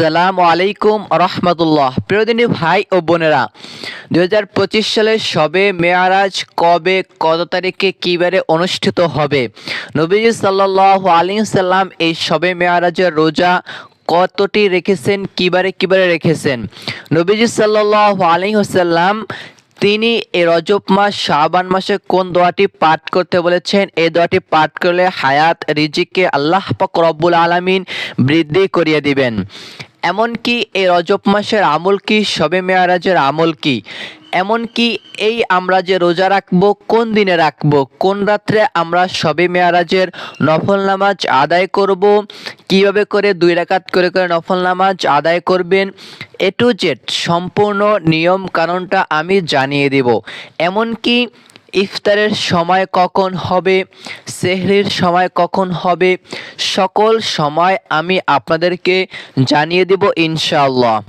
আসসালামু আলাইকুম রহমতুল্লাহ। প্রিয়দিনী ভাই ও বোনেরা পঁচিশ সালের সবে মেয়ারাজ কবে, কত তারিখে কিবারে অনুষ্ঠিত হবে? নবীজি সাল্লাহ আলী সাল্লাম এই সবে মেয়ারাজের রোজা কতটি রেখেছেন, কিবারে কিবারে রেখেছেন? নবীজি সাল্লাহ আলী সাল্লাম তিনি এই রজব মাস, শাবান মাসে কোন দোয়াটি পাঠ করতে বলেছেন? এই দোয়াটি পাঠ করলে হায়াত, রিজিককে আল্লাহ পাক রব্বুল আলামিন বৃদ্ধি করিয়ে দিবেন। এমনকি এই রজব মাসের আমল কি? সবে মেয়ারাজের আমল কি? এমনকি এই আমরা যে রোজা রাখব, কোন দিনে রাখব? কোন রাত্রে আমরা সবে মেয়ারাজের নফল নামাজ আদায় করব? কীভাবে করে দুই রাকাত করে করে নফল নামাজ আদায় করবেন? এ টু জেড সম্পূর্ণ নিয়ম কানুনটা আমি জানিয়ে দেব। এমনকি ইফতারের সময় কখন হবে? সেহরির সময় কখন হবে? সকল সময় আমি আপনাদেরকে জানিয়ে দেব ইনশাআল্লাহ।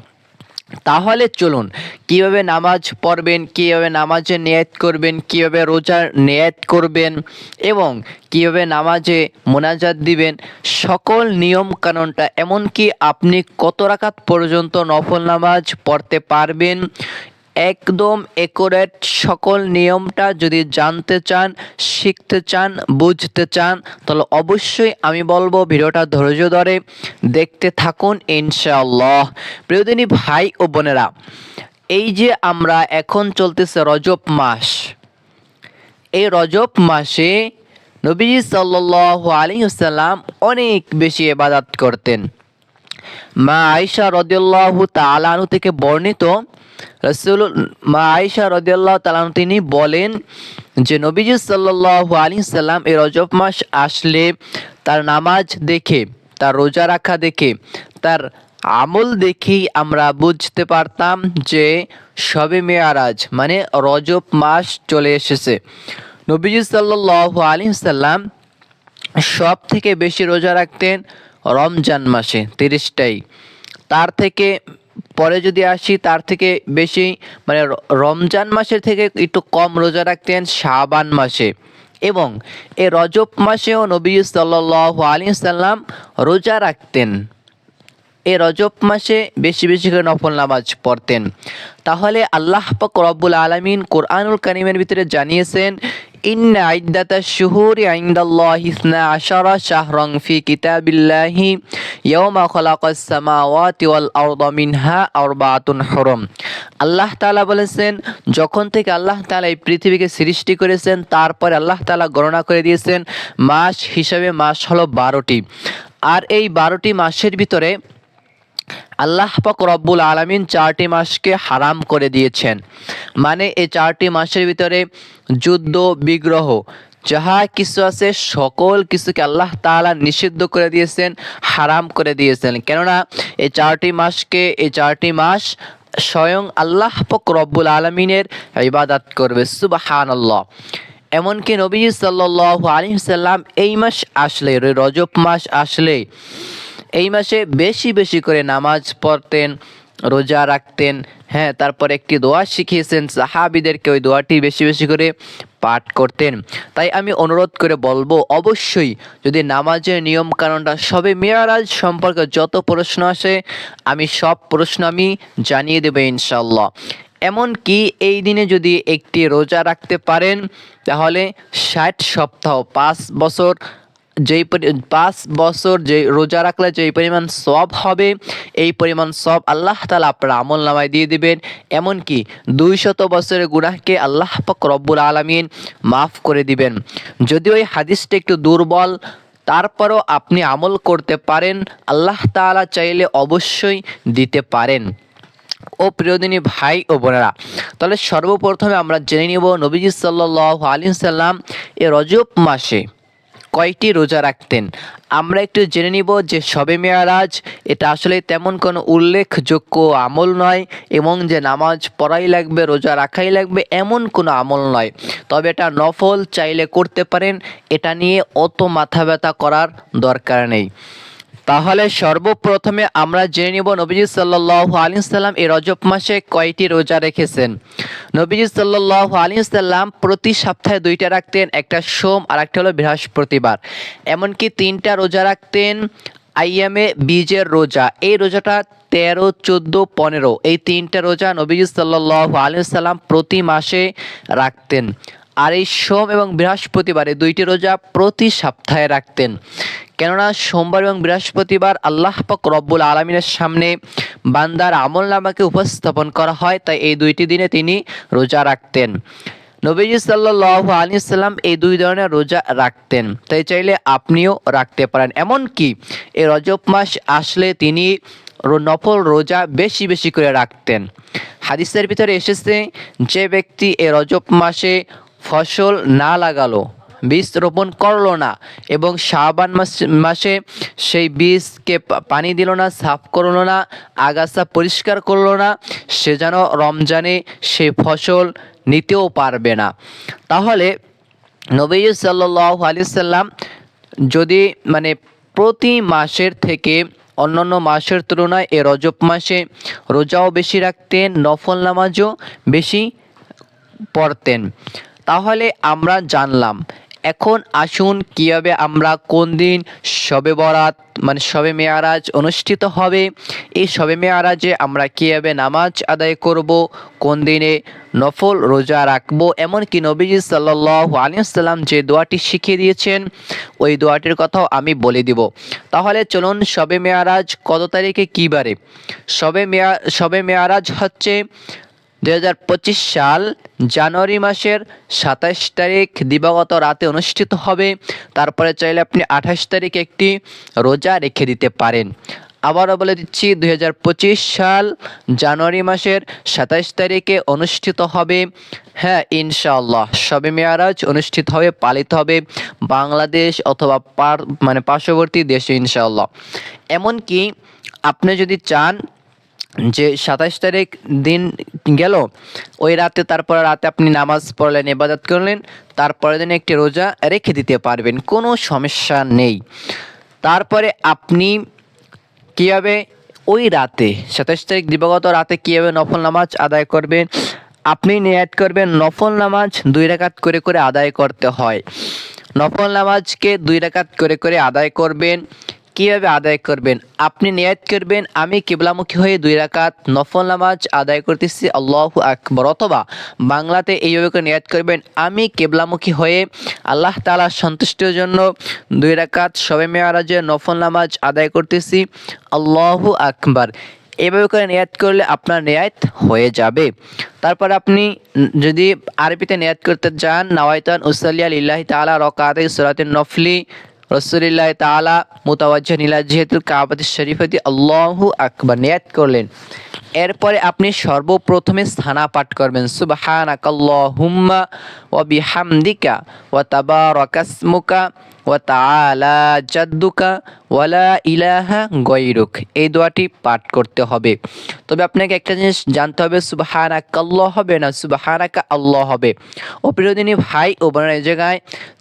তাহলে চলুন, কীভাবে নামাজ পড়বেন, কীভাবে নামাজে নিয়ত করবেন, কীভাবে রোজার নিয়ত করবেন এবং কীভাবে নামাজে মোনাজাত দিবেন, সকল নিয়ম কানুনটা এমনকি আপনি কত রাকাত পর্যন্ত নফল নামাজ পড়তে পারবেন একদম একুরেট সকল নিয়মটা যদি জানতে চান, শিখতে চান, বুঝতে চান, তাহলে অবশ্যই আমি বলব ভিডিওটা ধৈর্য ধরে দেখতে থাকুন ইনশাআল্লাহ। প্রিয়দিনী ভাই ও বোনেরা, এই যে আমরা এখন চলতেছে রজব মাস, এই রজব মাসে নবীজি সাল্লাহ আলী সাল্লাম অনেক বেশি এবাদাত করতেন। মা আয়সা রদিয়াল্লাহ তালানু থেকে বর্ণিত রসুল মা আয়সা রদিয়াল্লাহ তালাম তিনি বলেন যে, নবীজি সাল্লাহ আলী সাল্লাম এই রজব মাস আসলে তার নামাজ দেখে, তার রোজা রাখা দেখে, তার আমল দেখেই আমরা বুঝতে পারতাম যে সবে মেয়ারাজ মানে রজব মাস চলে এসেছে। নবীজি সাল্লাহ আলী সাল্লাম সব থেকে বেশি রোজা রাখতেন রমজান মাসে, তিরিশটাই। তার থেকে পরে যদি আসি, তার থেকে বেশি মানে রমজান মাসের থেকে একটু কম রোজা রাখতেন শাবান মাসে। এবং এ রজব মাসেও নবী সাল্লাহ আলী সাল্লাম রোজা রাখতেন। এ রজব মাসে বেশি বেশি করে নফল নামাজ পড়তেন। তাহলে আল্লাহ পাক রব্বুল আলামিন কোরআনুল কারিমের ভিতরে জানিয়েছেন ইন্না আইদ্দাতা শুহুরি আইন্দাল্লাহি ইসনা আশারা শাহরং ফি কিতাবিল্লাহি ইয়াওমা খালাকাস সামাওয়াতি ওয়াল আরদা মিনহা আরবাতুন হুরুম আল্লাহ তাআলা বলেছেন, যখন থেকে আল্লাহ তাআলা এই পৃথিবীকে সৃষ্টি করেছেন, তারপরে আল্লাহ তাআলা গণনা করে দিয়েছেন, মাস হিসাবে মাস হলো বারোটি। আর এই বারোটি মাসের ভিতরে আল্লাহ পাক রব্বুল আলামিন চারটি মাসকে হারাম করে দিয়েছেন। মানে এই চারটি মাসের ভিতরে যুদ্ধ, বিগ্রহ, যাহা কিছু আছে, সকল কিছুকে আল্লাহ তাআলা নিষিদ্ধ করে দিয়েছেন, হারাম করে দিয়েছেন। কেননা এই চারটি মাসকে, এই চারটি মাস স্বয়ং আল্লাহ পাক রব্বুল আলমিনের ইবাদাত করবে, সুবাহানাল্লাহ। এমনকি নবী সাল্লাহ আলী সাল্লাম এই মাস আসলে, রজব মাস আসলে। এই মাসে বেশি বেশি করে নামাজ পড়তেন, রোজা রাখতেন হ্যাঁ তারপর একটি দোয়া শিখিয়েছেন, সাহাবিদেরকে ওই দোয়াটি বেশি বেশি করে পাঠ করতেন। তাই আমি অনুরোধ করে বলব, অবশ্যই যদি নামাজের নিয়ম কারণটা সবে মেয়ারাজ সম্পর্কে যত প্রশ্ন আসে, আমি সব প্রশ্ন আমি জানিয়ে দেবো ইনশাল্লাহ এমনকি এই দিনে যদি একটি রোজা রাখতে পারেন, তাহলে ষাট সপ্তাহ, পাঁচ বছর যেই পাঁচ বছর যে রোজা রাখলে যেই পরিমাণ সব হবে, এই পরিমাণ সব আল্লাহ তালা আপনার আমল নামায় দিয়ে দিবেন। এমনকি দুই শত বছরের গুনাহকে আল্লাহ পাক রব্বুল আলমিন মাফ করে দিবেন। যদিও এই হাদিসটা একটু দুর্বল, তারপরও আপনি আমল করতে পারেন, আল্লাহ তাআলা চাইলে অবশ্যই দিতে পারেন। ও প্রিয়দিনী ভাই ও বোনেরা, তাহলে সর্বপ্রথমে আমরা জেনে নিব নবীজি সাল্লাহ আলী সাল্লাম এ রজব মাসে কয়টি রোজা রাখতেন? আমরা একটু জেনে নিব যে সবে মেয়ারাজ, এটা আসলে তেমন কোনো উল্লেখযোগ্য আমল নয় এবং যে নামাজ পড়াই লাগবে, রোজা রাখাই লাগবে, এমন কোনো আমল নয়। তবে এটা নফল, চাইলে করতে পারেন, এটা নিয়ে অত মাথা ব্যথা করার দরকার নেই। তাহলে সর্বপ্রথমে আমরা জেনে নিব নবীজি সাল্লাহ আলী সাল্লাম এই রজব মাসে কয়টি রোজা রেখেছেন। নবীজি সাল্লাহ আলী সাল্লাম প্রতি সপ্তাহে দুইটা রাখতেন, একটা সোম আর একটা হলো বৃহস্পতিবার। এমনকি তিনটা রোজা রাখতেন আইয়ামে বীজের রোজা। এই রোজাটা তেরো, চোদ্দ, পনেরো, এই তিনটা রোজা নবীজি সাল্লাহ আলিয়াল্লাম প্রতি মাসে রাখতেন। আর এই সোম এবং বৃহস্পতিবার দুইটি রোজা প্রতি সপ্তাহে রাখতেন। কেননা সোমবার এবং বৃহস্পতিবার আল্লাহ পাক রব্বুল আলমিনের সামনে বান্দার আমল নামাকে উপস্থাপন করা হয়, তাই এই দুইটি দিনে তিনি রোজা রাখতেন। নবীজি সাল্লাহ আলী সাল্লাম এই দুই ধরনের রোজা রাখতেন, তাই চাইলে আপনিও রাখতে পারেন। এমনকি এই রজব মাস আসলে তিনি নফল রোজা বেশি বেশি করে রাখতেন। হাদিসের ভিতরে এসেছে যে ব্যক্তি এই রজব মাসে ফসল না লাগালো বীজ রোপণ করল না এবং শাবান মাস সেই বীজকে পানি দিল না, সাফ করল না, আগাছা পরিষ্কার করল না, সে যেন রমজানে সেই ফসল নিতেও পারবে না। তাহলে নবী সাল্লাহ আলি সাল্লাম যদি মানে প্রতি মাসের থেকে অন্যান্য মাসের তুলনায় এ রজব মাসে রোজাও বেশি রাখতেন, নফল নামাজও বেশি পড়তেন। তাহলে আমরা জানলাম এখন আসুন কীভাবে আমরা কোন দিন শবে বরাত মানে শবে মেয়ারাজ অনুষ্ঠিত হবে। এই শবে মেয়ারাজে আমরা কীভাবে নামাজ আদায় করব, কোন দিনে নফল রোজা রাখব, এমনকি নবীজি সাল্লাহ আলিয়াল্লাম যে দোয়াটি শিখিয়ে দিয়েছেন, ওই দোয়াটির কথাও আমি বলে দিব। তাহলে চলুন শবে মেয়ারাজ কত তারিখে কী বারে? শবে মেয়া, শবে মেয়ারাজ হচ্ছে দুই হাজার পঁচিশ সাল জানুয়ারি মাসের সাতাশ তারিখ দিবাগত রাতে অনুষ্ঠিত হবে। তারপরে চাইলে আপনি আঠাশ তারিখ একটি রোজা রেখে দিতে পারেন। আবারও বলে দিচ্ছি, দুই হাজার পঁচিশ সাল জানুয়ারি মাসের সাতাশ তারিখে অনুষ্ঠিত হবে। হ্যাঁ ইনশাআল্লাহ শবে মেয়ারাজ অনুষ্ঠিত হবে, পালিত হবে বাংলাদেশ অথবা পার মানে পার্শ্ববর্তী দেশে, ইনশাআল্লাহ। এমনকি আপনি যদি চান যে সাতাশ তারিখ দিন গেল, ওই রাতে তারপর রাতে আপনি নামাজ পড়লেন, ইবাদত করলেন তারপরে দিন একটি রোজা রেখে দিতে পারবেন, কোনো সমস্যা নেই। তারপরে আপনি কীভাবে ওই রাতে সাতাশ তারিখ দিবাগত রাতে কীভাবে নফল নামাজ আদায় করবেন, আপনি নিয়াত করবেন, নফল নামাজ দুই রাকাত করে করে আদায় করতে হয়। নফল নামাজকে দুই রাকাত করে করে আদায় করবেন কীভাবে আদায় করবেন? আপনি নিয়াত করবেন, আমি কিবলামুখী হয়ে দুই রাকাত নফল নামাজ আদায় করতেছি, আল্লাহু আকবর। অথবা বাংলাতে এইভাবে করে নিয়াত করবেন, আমি কেবলামুখী হয়ে আল্লাহ তাআলার সন্তুষ্টির জন্য দুই রাকাত সবে মেয়ারাজে নফল নামাজ আদায় করতেছি, আল্লাহ আকবার। এভাবে করে নিয়াত করলে আপনার নেয়াত হয়ে যাবে। তারপর আপনি যদি আরবিতে নিয়াত করতে চান নওয়াইতান উসাল্লিয়া লিল্লাহি তাআলা রকাতে সুরাতিন নফলি রসুলিল্লাহ তালা মুতাওয়াজ্জাহ ইলা যেহেতু কাবাতি শরীফাতি আল্লাহু আকবর নিয়াত করলেন। এরপরে আপনি সর্বপ্রথমে স্থানা পাঠ করবেন। সুবহানাকাল্লাহুম্মা ওয়া বিহামদিকা ওয়া তাবারাকাসমুকা ওয়া তাআলা জাদ্দুকা ওয়ালা ইলাহা গৈরুক এই দোয়াটি পাঠ করতে হবে। তবে আপনাকে একটা জিনিস জানতে হবে, সুবাহানাকা আল্লাহ হবে না সুবাহানাকা আল্লাহ হবে? ও প্রিয়দিনী ভাই ও বোনের, এই জায়গায়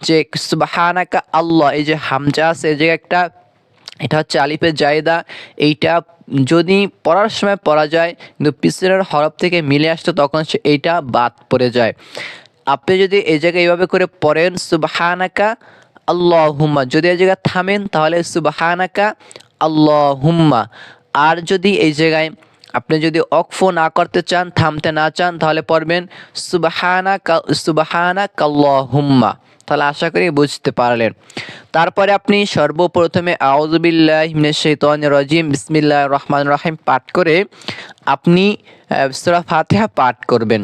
যে সুবাহানাকা আল্লাহ, এই যে হামজা আছে, এই জায়গায় একটা, এটা হচ্ছে আলিফের জায়দা। এইটা যদি পড়ার সময় পড়া যায়, কিন্তু পিছনের হরফ থেকে মিলে আসতো, তখন সে এইটা বাদ পড়ে যায়। আপনি যদি এই জায়গায় এইভাবে করে পড়েন, সুবাহানাকা আল্লাহ হুম্মা যদি এই জায়গায় থামেন, তাহলে সুবাহানাকা আল্লাহ হুম্মা আর যদি এই জায়গায় আপনি যদি অক্ফ না করতে চান, থামতে না চান, তাহলে পড়বেন সুবাহানা সুবাহানা কাল্লাহুম্মা তাহলে আশা করি বুঝতে পারলেন। তারপরে আপনি সর্বপ্রথমে আউজুবিল্লাহ শাইতানির রাজিম বিসমিল্লাহ রহমান রহিম পাঠ করে আপনি সূরা ফাতিহা পাঠ করবেন।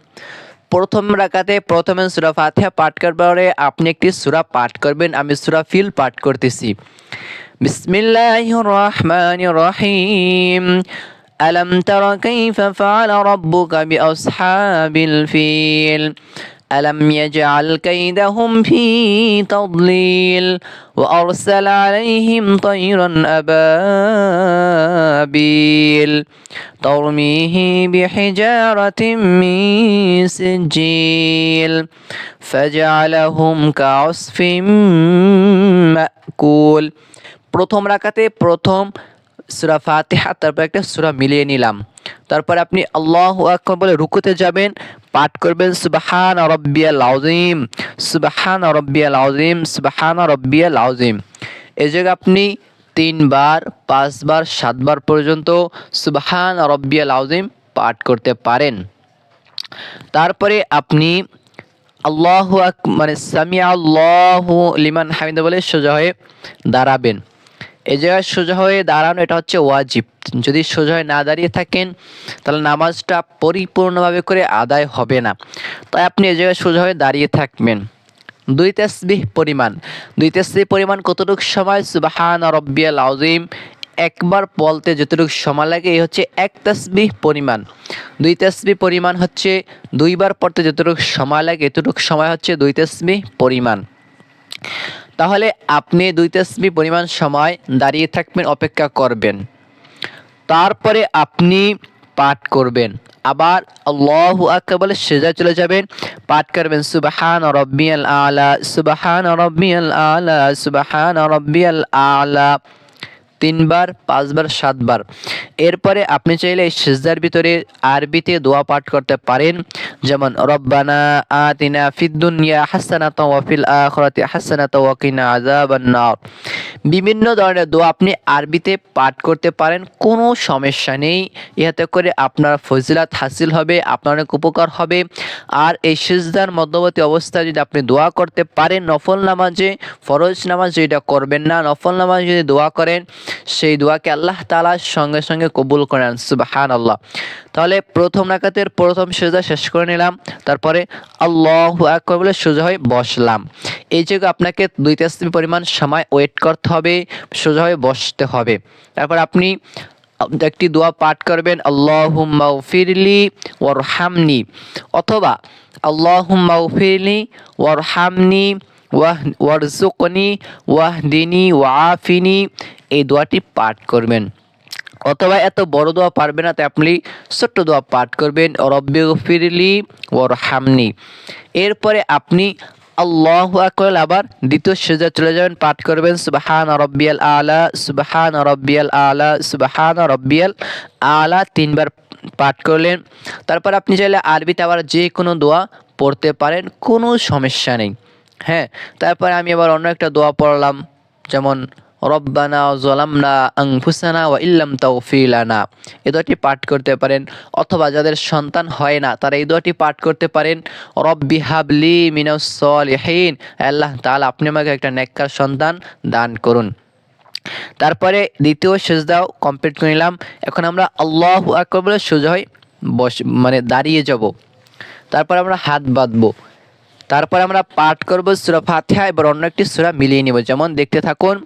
প্রথম রাকাতে প্রথমে সুরা ফাতিহা পাঠ করবার পরে আপনি একটি সুরা পাঠ করবেন আমি সুরা ফিল পাঠ করতেছি বিসমিল্লাহির রহমানির রহিম ألم تر كيف فعل ربك بأصحاب الفيل ألم يجعل كيدهم في تضليل وأرسل عليهم طيرا أبابيل ترميه بحجارة من سجيل فجعلهم كعصف মাকুল প্রথম রাকাতে প্রথম সূরা ফাতিহা, তারপর একটা সুরা মিলিয়ে নিলাম। তারপর আপনি আল্লাহ আকবার বলে রুকুতে যাবেন, পাঠ করবেন, সুবাহান রব্বিয়াল আউজিম সুবাহান রব্বিয়াল আউজিম সুবাহান রব্বিয়াল আউজিম এই জায়গায় আপনি তিনবার, পাঁচবার, সাতবার পর্যন্ত সুবাহান রব্বিয়াল আউজিম পাঠ করতে পারেন। তারপরে আপনি আল্লাহ মানে সামি আল্লাহ লিমান হামিদা বলে সোজা হয়ে দাঁড়াবেন। এই জায়গায় সোজা হয়ে দাঁড়ানো, এটা হচ্ছে ওয়াজিব। যদি সোজা হয়ে না দাঁড়িয়ে থাকেন, তাহলে নামাজটা পরিপূর্ণভাবে করে আদায় হবে না। তাই আপনি এই জায়গায় সোজা হয়ে দাঁড়িয়ে থাকবেন। দুই তাসবিহ পরিমাণ। দুই তাসবিহ পরিমাণ কতটুকু সময়? সুবাহান রব্বিয়াল আউজিম একবার বলতে যতটুকু সময় লাগে, এই হচ্ছে এক তাসবিহ পরিমাণ। দুই তাসবিহ পরিমাণ হচ্ছে দুইবার পড়তে যতটুকু সময় লাগে, এতটুকু সময় হচ্ছে দুই তাসবিহ পরিমাণ। তাহলে আপনি দুই তেসমি পরিমাণ সময় দাঁড়িয়ে থাকবেন, অপেক্ষা করবেন। তারপরে আপনি পাঠ করবেন। আবার আল্লাহ আকবার বলে সেজা চলে যাবেন। পাঠ করবেন, সুবাহান রব্বিয়াল আলা, সুবাহান রব্বিয়াল আলা, সুবাহান রব্বিয়াল আলা। তিনবার, পাঁচবার, সাতবার। এরপরে আপনি চাইলে এই সিজদার ভিতরে আরবিতে দোয়া পাঠ করতে পারেন। যেমন, রব্বানা আতিনা ফিদ্দুনিয়া হাসানাত ওয়া ফিল আখিরাতি হাসানাত ওয়া কিনা আযাবান নার বিভিন্ন ধরনের দোয়া আপনি আরবিতে পাঠ করতে পারেন, কোনো সমস্যা নেই। ইহাতে করে আপনার ফজিলাত হাসিল হবে, আপনার অনেক উপকার হবে। আর এই সিজদার মধ্যবর্তী অবস্থায় যদি আপনি দোয়া করতে পারেন, নফল নামাজে, ফরজ নামাজ যেটা করবেন না। নফল নামাজ যদি দোয়া করেন, সেই দোয়াকে আল্লাহ তালার সঙ্গে সঙ্গে কবুল করেন সুবাহান আল্লাহ তাহলে প্রথম রাকাতের প্রথম সোজা শেষ করে নিলাম। তারপরে আল্লাহ বলে সোজা হয়ে বসলাম। এই জায়গায় আপনাকে দুই তাসবি পরিমাণ সময় ওয়েট করতে হবে সোজা হয়ে বসতে হবে। তারপর আপনি একটি দোয়া পাঠ করবেন, আল্লাহুম্মা ফিরলি ওয়ারহামনি অথবা, আল্লাহুম্মা ফিরলি ওয়ারহামনি, ওয়াহ ওয়ারজুকনি ওয়াহদিনী ওয়াফিনি এই দোয়াটি পাঠ করবেন। অথবা এত বড় দোয়া পারবে না, তাই আপনি ছোট্ট দোয়া পাঠ করবেন, রব্বে ফিরলি ওর হামনি এরপরে আপনি আল্লাহ আকল আবার দ্বিতীয় সেজা চলে যাবেন, পাঠ করবেন, সুবাহান রব্বিয়াল আলা, সুবাহান রব্বিয়াল আলা, সুবাহান রব্বিয়াল আলা, তিনবার পাঠ করলেন। তারপর আপনি চাইলে আরবিতে আবার যে কোনো দোয়া পড়তে পারেন, কোনো সমস্যা নেই। হ্যাঁ তারপরে আমি আবার অন্য একটা দোয়া পড়লাম, যেমন রব্বানা জলামনা আংফুসানা ওয়া ইল্লাম তাওফিলানা এই দোয়াটি পাঠ করতে পারেন অথবা যাদের সন্তান হয় না, তারা এই দোয়াটি পাঠ করতে পারেন, রব্বি হাবলি মিনাস সলিহিন। আল্লাহ তাআলা, আপনি আমাকে একটা নেককার সন্তান দান করুন। তারপরে দ্বিতীয় সেজদাও কমপ্লিট করে নিলাম। এখন আমরা আল্লাহ আকবর বলে সোজা হয়ে বস মানে দাঁড়িয়ে যাব। তারপর আমরা হাত বাঁধবো। তারপর আমরা পাঠ করব সুরা ফাতিহা, এবার অন্য একটি সুরা মিলিয়ে নিব। যেমন দেখতে থাকুন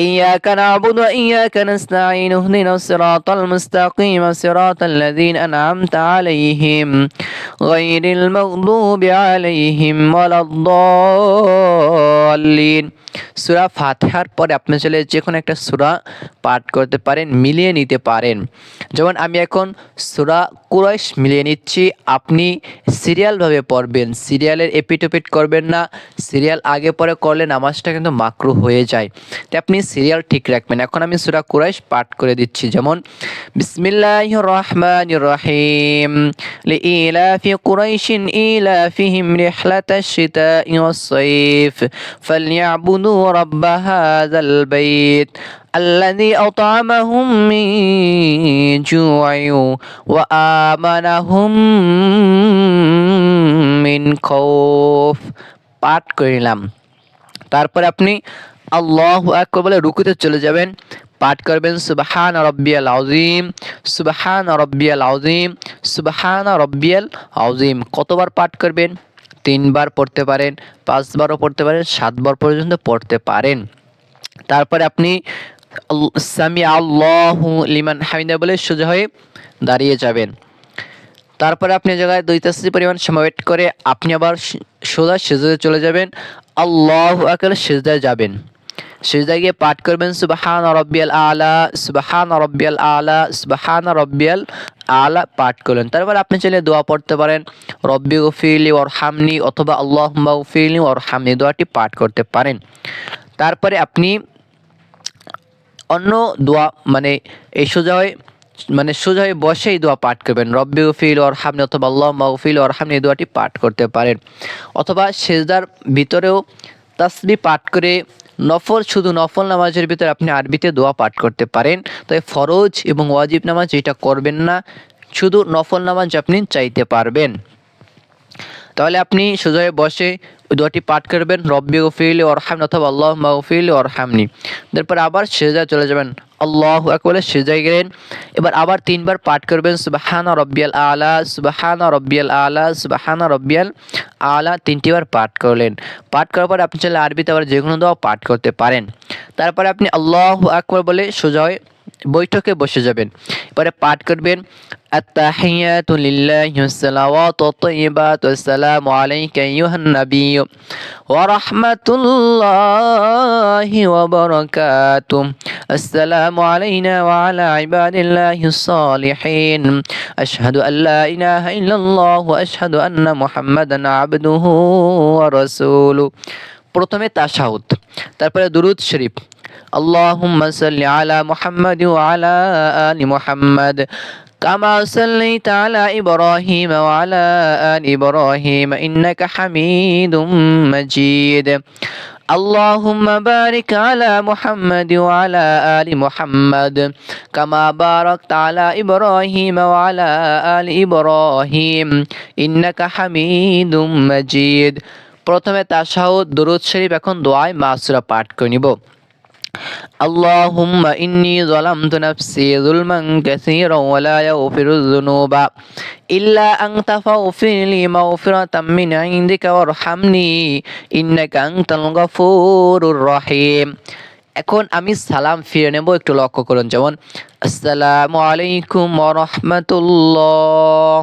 إياك نعبد وإياك نستعين اهدنا الصراط المستقيم صراط الذين أنعمت عليهم غير المغضوب عليهم ولا الضالين সুরা ফাতিহার পরে আপনি চলে যে কোনো একটা সুরা পাঠ করতে পারেন মিলিয়ে নিতে পারেন যেমন আমি এখন সুরা কুরাইশ মিলিয়ে নিচ্ছি আপনি সিরিয়ালভাবে পড়বেন সিরিয়ালের এপিটোপিট করবেন না সিরিয়াল আগে পরে করলে নামাজটা কিন্তু মাকরু হয়ে যায় তাই আপনি সিরিয়াল ঠিক রাখবেন এখন আমি সুরা কুরাইশ পাঠ করে দিচ্ছি যেমন বিসমিল্লাহ রহমান রহিম لإيلاف قريش إيلافهم رحلة الشتاء والصيف فليعبدوا رب هذا البيت الذي أطعمهم من جوع وآمنهم من خوف পাঠ করিলাম তারপরে আপনি আল্লাহ আকবর বলে রুকুতে চলে যাবেন। পাঠ করবেন, সুবাহান রব্বিয়াল আউজিম সুবাহান রব্বিয়াল আউজিম সুবাহান রব্বিয়াল আউজিম কতবার পাঠ করবেন? তিনবার পড়তে পারেন, পাঁচবারও পড়তে পারেন, সাতবার পর্যন্ত পড়তে পারেন। তারপরে আপনি সামি আল্লাহু লিমান হামিদা বলে সোজা হয়ে দাঁড়িয়ে যাবেন। তারপরে আপনি জায়গায় দুই তাসবি পরিমাণ সমাবেট করে আপনি আবার সোজা সেজদায় চলে যাবেন। আল্লাহু আকবার সেজদায় যাবেন। সেজদায় গিয়ে পাঠ করবেন, সুবাহান রব্বিয়াল আলা, সুবাহান রব্বিয়াল আলা, সুবাহান রব্বিয়াল আলা পাঠ করলেন। তারপর আপনি চাইলে দোয়া পড়তে পারেন, রব্বি গফিলি ওর হামনি অথবা আল্লাহ গফিলি ওর হামনি দোয়াটি পাঠ করতে পারেন। তারপরে আপনি অন্য দোয়া মানে এই সোজা মানে সোজা বসেই দোয়া পাঠ করবেন, রব্বি ফিল ওর হামনি অথবা আল্লাহ মাহফিল ওর হামনি দোয়াটি পাঠ করতে পারেন। অথবা সেজদার ভিতরেও তাসবি পাঠ করে নফল, শুধু নফল নামাজের ভিতরে আপনি আরবিতে দোয়া পাঠ করতে পারেন। তাই ফরজ এবং ওয়াজিব নামাজ এটা করবেন না, শুধু নফল নামাজ আপনি চাইতে পারবেন। তাহলে আপনি সোজায় বসে ওই দোয়াটি পাঠ করবেন, রব্বি গফিল ওরহাম অথবা আল্লাহ মাহফিল ওরহামনি তারপর আবার সেজায় চলে যাবেন, আল্লাহ একবারে সেজায় গেলেন। এবার আবার তিনবার পাঠ করবেন, সুবাহানা রব্বিয়াল আলা সুবাহানা রব্বিয়াল আলা সুবাহানা রব্বিয়াল আলা তিনটিবার পাঠ করলেন। পাঠ করার পর আপনি চাইলে আরবিতে আবার যে কোনো দোয়া পাঠ করতে পারেন। তারপরে আপনি আল্লাহ আকবর বলে সোজা হয়ে বৈঠকে বসে যাবেন। এবারে পাঠ করবেন التحيات لله الصلوات الطيبات والسلام عليك أيها النبي ورحمة الله وبركاته السلام علينا وعلى عباد الله الصالحين أشهد أن لا إله إلا الله وأشهد أن محمدا عبده ورسوله প্রথমে তাশাহুদ তারপরে দুরুদ শরীফ اللهم صل على محمد وعلى آل محمد كما صليت على إبراهيم وعلى آل إبراهيم إنك حميد مجيد اللهم بارك على محمد وعلى آل محمد كما باركت على إبراهيم وعلى آل إبراهيم إنك حميد مجيد প্রথমে তাশাহুদ দুরুদ শরীফ এখন দোয়ায় মাসুরা পাঠ করে নিব اللهم إني ظلمت نفسي ظلما كثيرا ولا يغفر الذنوب إلا أنت فاغفر لي مغفرة من عندك وارحمني إنك أنت الغفور الرحيم এখন আমি সালাম ফিরে নেব একটু লক্ষ্য করুন যেমন আসসালামু আলাইকুম রহমতুল্লাহ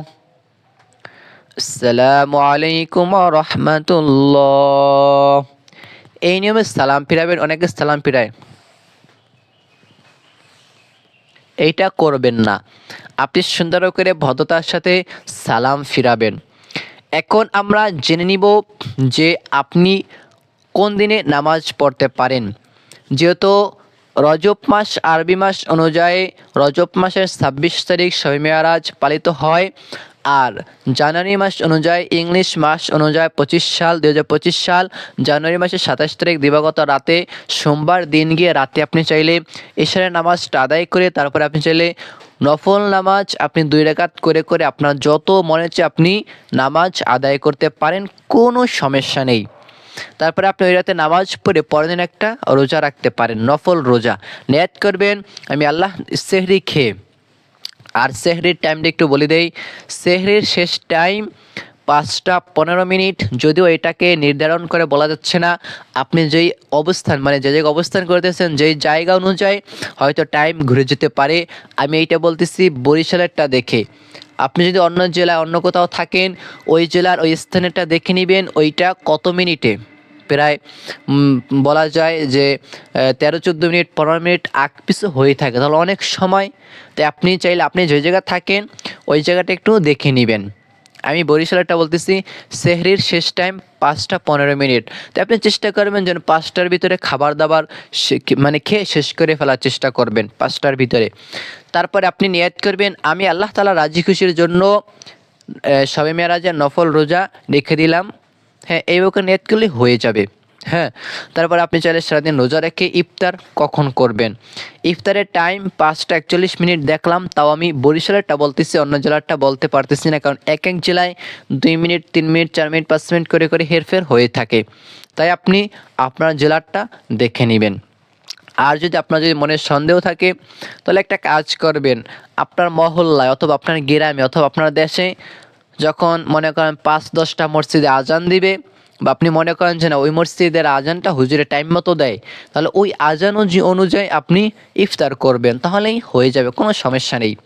আসসালামু আলাইকুম রহমতুল্লাহ এই নিয়মে সালাম ফিরাবেন, অনেকে সালাম ফিরায়। এইটা করবেন না। আপনি সুন্দর করে ভদ্রতার সাথে সালাম ফিরাবেন। এখন আমরা জেনে নিব যে আপনি কোন দিনে নামাজ পড়তে পারেন। যেহেতু রজব মাস, আরবি মাস অনুযায়ী রজব মাসের ছাব্বিশ তারিখ শবে মেয়ারাজ পালিত হয়। আর জানুয়ারি মাস অনুযায়ী, ইংলিশ মাস অনুযায়ী পঁচিশ সাল দু সাল, জানুয়ারি মাসের সাতাশ তারিখ দিবাগত রাতে সোমবার দিন গিয়ে রাতে আপনি চাইলে এশারের নামাজটা আদায় করে তারপরে আপনি চাইলে নফল নামাজ আপনি দুই রেখাত করে করে আপনার যত মনে হচ্ছে আপনি নামাজ আদায় করতে পারেন, কোনো সমস্যা নেই। তারপরে আপনি ওই রাতে নামাজ পড়ে পরের দিন একটা রোজা রাখতে পারেন, নফল রোজা। নেয়াত করবেন, আমি আল্লাহ সেহরি খেয়ে আর সেহরির টাইমটা একটু বলে দেই। সেহরির শেষ টাইম পাঁচটা পনেরো মিনিট, যদিও এটাকে নির্ধারণ করে বলা যাচ্ছে না। আপনি যেই অবস্থান মানে যে জায়গায় অবস্থান করতেছেন, যেই জায়গা অনুযায়ী হয়তো টাইম ঘুরে যেতে পারে। আমি এইটা বলতেছি বরিশালেরটা দেখে। আপনি যদি অন্য জেলায় অন্য কোথাও থাকেন, ওই জেলার ওই স্থানেরটা দেখে নেবেন, ওইটা কত মিনিটে? প্রায় বলা যায় যে তেরো চোদ্দ মিনিট, পনেরো মিনিট আগ পিছু হয়ে থাকে। তাহলে অনেক সময় তাই আপনি চাইলে আপনি যে জায়গায় থাকেন, ওই জায়গাটা একটু দেখে নেবেন। আমি বরিশালেরটা বলতেছি, সেহরির শেষ টাইম পাঁচটা পনেরো মিনিট। তো আপনি চেষ্টা করবেন যেন পাঁচটার ভিতরে খাবার দাবার মানে খেয়ে শেষ করে ফেলার চেষ্টা করবেন পাঁচটার ভিতরে। তারপরে আপনি নিয়াত করবেন, আমি আল্লাহ তালা রাজি খুশির জন্য সবে মেয়ারাজের নফল রোজা রেখে দিলাম। হ্যাঁ এই ওকে নিয়ত করলে হয়ে যাবে। হ্যাঁ তারপর আপনি চাইলে সারাদিন রোজা রেখে ইফতার কখন করবেন। ইফতারের টাইম পাঁচটা একচল্লিশ মিনিট দেখলাম, তাও আমি বরিশালেরটা বলতেছি, অন্য জেলারটা বলতে পারতেছি না, কারণ এক এক জেলায় দুই মিনিট, তিন মিনিট, চার মিনিট, পাঁচ মিনিট করে করে হেরফের হয়ে থাকে। তাই আপনি আপনার জেলারটা দেখে নেবেন। আর যদি আপনার যদি মনে সন্দেহ থাকে, তাহলে একটা কাজ করবেন। আপনার মহল্লায় অথবা আপনার গ্রামে অথবা আপনার দেশে যখন মনে করেন পাঁচ দশটা মসজিদে আজান দিবে, বা আপনি মনে করেন যে না, ওই মসজিদের আজানটা হুজুরের টাইম মতো দেয়, তাহলে ওই আজান অনুযায়ী- আপনি ইফতার করবেন, তাহলেই হয়ে যাবে, কোনো সমস্যা নেই।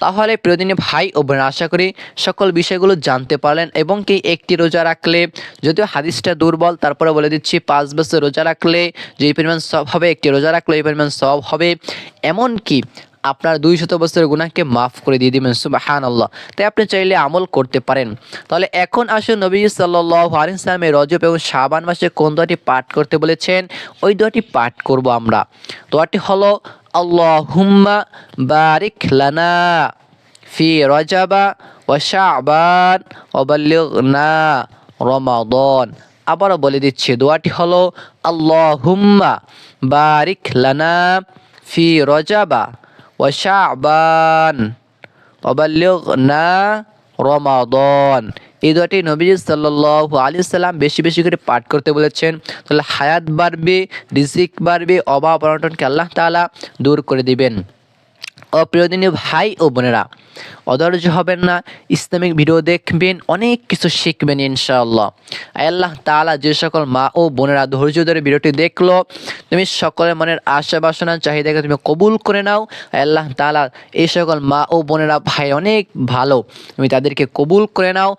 তাহলে প্রিয়দিনী ভাই ও বোন আশা করি সকল বিষয়গুলো জানতে পারলেন, এবং কি একটি রোজা রাখলে, যদিও হাদিসটা দুর্বল, তারপরে বলে দিচ্ছি পাঁচ বছর রোজা রাখলে যে পরিমাণ সব হবে একটি রোজা রাখলে এই পরিমাণ সব হবে এমন কি আপনার দুই শত বছরের গুনাহকে মাফ করে দিয়ে দিবেন সুবাহান আল্লাহ তাই আপনি চাইলে আমল করতে পারেন। তাহলে এখন আসুন নবী সাল্লাহ আলিসালামের রজব এবং শাবান মাসে কোন দোয়াটি পাঠ করতে বলেছেন? ওই দোয়াটি পাঠ করব আমরা। দোয়াটি হলো, আল্লাহুম্মা বারিক লানা ফি রজাবা ও শাবান ওবাল্লিগনা রমাদন। আবারও বলে দিচ্ছি, দোয়াটি হলো আল্লাহ হুম্মা বারিক লানা ফি রজাবা ও শাবান ওবাল্লিগনা রমাদন এই দুটি নবীজি সাল্লু আলি সাল্লাম বেশি বেশি করে পাঠ করতে বলেছেন। তাহলে হায়াত বাড়বে, রিজিক বাড়বে, অভাব অনটনকে আল্লাহ তালা দূর করে দিবেন। অপ্রিয়দিনী ভাই ও বোনেরা অধৈর্য হবেন না, ইসলামিক ভিডিও দেখবেন, অনেক কিছু শিখবেন ইনশাআল্লাহ। আল্লাহ তাআলা যে সকল মা ও বোনেরা ধৈর্য ধরে ভিডিওটি দেখল, তুমি সকলের মনের আশা বাসনা চাহিদাকে তুমি কবুল করে নাও। আল্লাহ তালা এই সকল মা ও বোনেরা, ভাই অনেক ভালো, তুমি তাদেরকে কবুল করে নাও।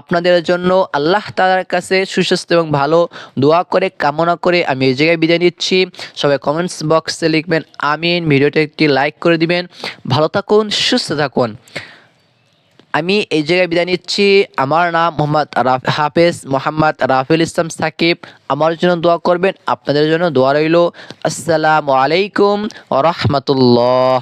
আপনাদের জন্য আল্লাহ তালার কাছে সুস্বাস্থ্য এবং ভালো দোয়া করে, কামনা করে আমি এই জায়গায় বিদায় নিচ্ছি। সবাই কমেন্টস বক্সে লিখবেন, আমিন। ভিডিওটা একটি লাইক করে দিবেন। ভালো থাকুন, সুস্থ থাকুন। আমি এই জায়গায় বিদায় নিচ্ছি। আমার নাম মোহাম্মদ হাফেজ মোহাম্মদ রাফিল ইসলাম সাকিব। আমার জন্য দোয়া করবেন, আপনাদের জন্য দোয়া রইল। আসসালামু আলাইকুম রহমতুল্লাহ।